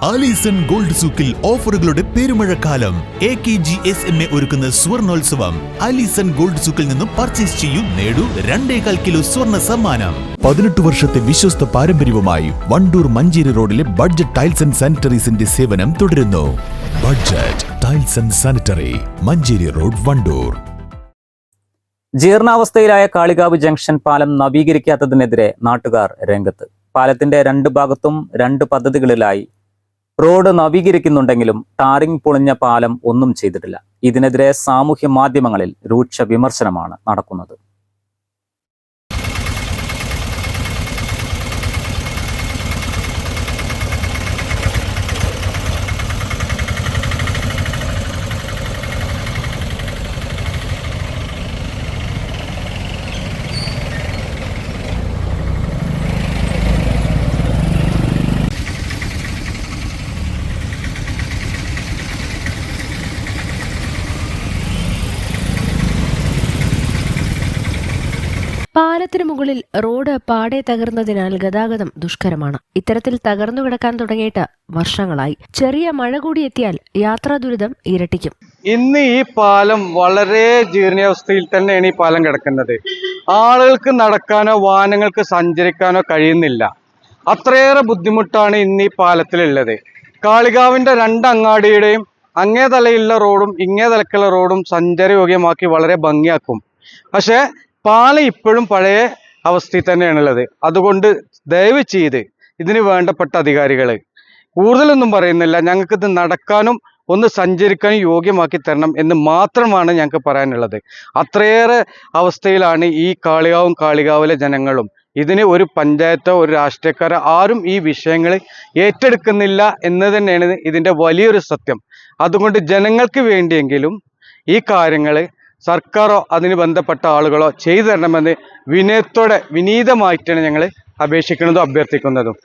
Alison gold സൂക്കിൽ ഓഫറുകളുടെ പെരുമഴക്കാലം. A K G S M A ഒരുക്കുന്ന സ്വർണോത്സവം. ആലീസൺ ഗോൾഡ് സൂക്കിൽ നിന്നും പർച്ചേസ് ചെയ്യൂ നേടൂ രണ്ടേകാൽ കിലോ സ്വർണ സമ്മാനം. പതിനെട്ട് വർഷത്തെ വിശ്വസ്ത പാരമ്പര്യവുമായി വണ്ടൂർ മഞ്ചേരി റോഡിലെ ബഡ്ജറ്റ് ടൈൽസ് ആൻഡ് സാനിറ്ററീസിന്റെ സേവനം തുടരുന്നു. Budget tiles and sanitary Manjeri road Wandoor. ജീർണാവസ്ഥയിലായ Kalikavu junction പാലം നവീകരിക്കാത്തതിനെതിരെ നാട്ടുകാർ രംഗത്ത്. പാലത്തിന്റെ രണ്ട് ഭാഗത്തും രണ്ട് പദ്ധതികളിലായി റോഡ് നവീകരിക്കുന്നുണ്ടെങ്കിലും ടാറിംഗ് പൊളിഞ്ഞ പാലം ഒന്നും ചെയ്തിട്ടില്ല. ഇതിനെതിരെ സാമൂഹ്യ മാധ്യമങ്ങളിൽ രൂക്ഷ വിമർശനമാണ് നടക്കുന്നത്. പാലത്തിനു മുകളിൽ റോഡ് പാടെ തകർന്നതിനാൽ ഗതാഗതം ദുഷ്കരമാണ്. ഇത്തരത്തിൽ തകർന്നു കിടക്കാൻ തുടങ്ങിയിട്ട് വർഷങ്ങളായി. ചെറിയ മഴ കൂടി എത്തിയാൽ യാത്രാ ദുരിതം ഇരട്ടിക്കും. ഇന്ന് ഈ പാലം വളരെ ജീർണാവസ്ഥയിൽ തന്നെയാണ് ഈ പാലം കിടക്കുന്നത്. ആളുകൾക്ക് നടക്കാനോ വാഹനങ്ങൾക്ക് സഞ്ചരിക്കാനോ കഴിയുന്നില്ല. അത്രയേറെ ബുദ്ധിമുട്ടാണ് ഇന്ന് ഈ പാലത്തിലുള്ളത്. കാളികാവിന്റെ രണ്ട് അങ്ങാടിയുടെയും അങ്ങേ തലയുള്ള റോഡും ഇങ്ങേ തലക്കുള്ള റോഡും സഞ്ചാരയോഗ്യമാക്കി വളരെ ഭംഗിയാക്കും. പക്ഷേ പാലം ഇപ്പോഴും പഴയ അവസ്ഥയിൽ തന്നെയാണുള്ളത്. അതുകൊണ്ട് ദയവ് ചെയ്ത് ഇതിന് വേണ്ടപ്പെട്ട അധികാരികൾ കൂടുതലൊന്നും പറയുന്നില്ല. ഞങ്ങൾക്കിത് നടക്കാനും ഒന്ന് സഞ്ചരിക്കാനും യോഗ്യമാക്കി തരണം എന്ന് മാത്രമാണ് ഞങ്ങൾക്ക് പറയാനുള്ളത്. അത്രയേറെ അവസ്ഥയിലാണ് ഈ കാളികാവും കാളികാവിലെ ജനങ്ങളും. ഇതിന് ഒരു പഞ്ചായത്തോ ഒരു രാഷ്ട്രീയക്കാരോ ആരും ഈ വിഷയങ്ങൾ ഏറ്റെടുക്കുന്നില്ല എന്ന് തന്നെയാണ് ഇതിന്റെ വലിയൊരു സത്യം. അതുകൊണ്ട് ജനങ്ങൾക്ക് വേണ്ടിയെങ്കിലും ഈ കാര്യങ്ങൾ സർക്കാരോ അതിന് ബന്ധപ്പെട്ട ആളുകളോ ചെയ്തു തരണമെന്ന് വിനയത്തോടെ വിനീതമായിട്ടാണ് ഞങ്ങൾ അപേക്ഷിക്കുന്നതും അഭ്യർത്ഥിക്കുന്നതും.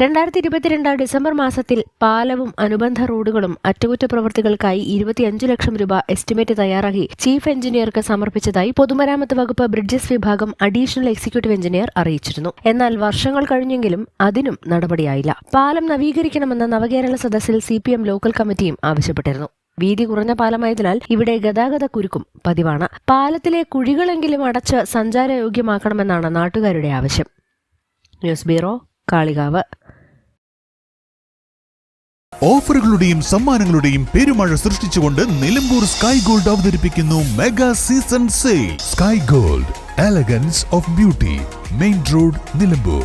രണ്ടായിരത്തി ഇരുപത്തിരണ്ട് ഡിസംബർ മാസത്തിൽ പാലവും അനുബന്ധ റോഡുകളും അറ്റകുറ്റപ്രവൃത്തികൾക്കായി ഇരുപത്തിയഞ്ചു ലക്ഷം രൂപ എസ്റ്റിമേറ്റ് തയ്യാറാക്കി ചീഫ് എഞ്ചിനീയർക്ക് സമർപ്പിച്ചതായി പൊതുമരാമത്ത് വകുപ്പ് ബ്രിഡ്ജസ് വിഭാഗം അഡീഷണൽ എക്സിക്യൂട്ടീവ് എഞ്ചിനീയർ അറിയിച്ചിരുന്നു. എന്നാൽ വർഷങ്ങൾ കഴിഞ്ഞെങ്കിലും അതിനും നടപടിയായില്ല. പാലം നവീകരിക്കണമെന്ന നവകേരള സദസ്സിൽ സി ലോക്കൽ കമ്മിറ്റിയും ആവശ്യപ്പെട്ടിരുന്നു. വീതി കുറഞ്ഞ പാലമായതിനാൽ ഇവിടെ ഗതാഗത കുരുക്കും പതിവാണ്. പാലത്തിലെ കുഴികളെങ്കിലും അടച്ച് സഞ്ചാരയോഗ്യമാക്കണമെന്നാണ് നാട്ടുകാരുടെ ആവശ്യം. News bureau Kalikavu. ഓഫറുകളുടെയും സമ്മാനങ്ങളുടെയും പെരുമഴ സൃഷ്ടിച്ചുകൊണ്ട് നിലമ്പൂർ സ്കൈ ഗോൾഡ് അവതരിപ്പിക്കുന്നു mega season sale. Sky Gold elegance of beauty main road Nilambur.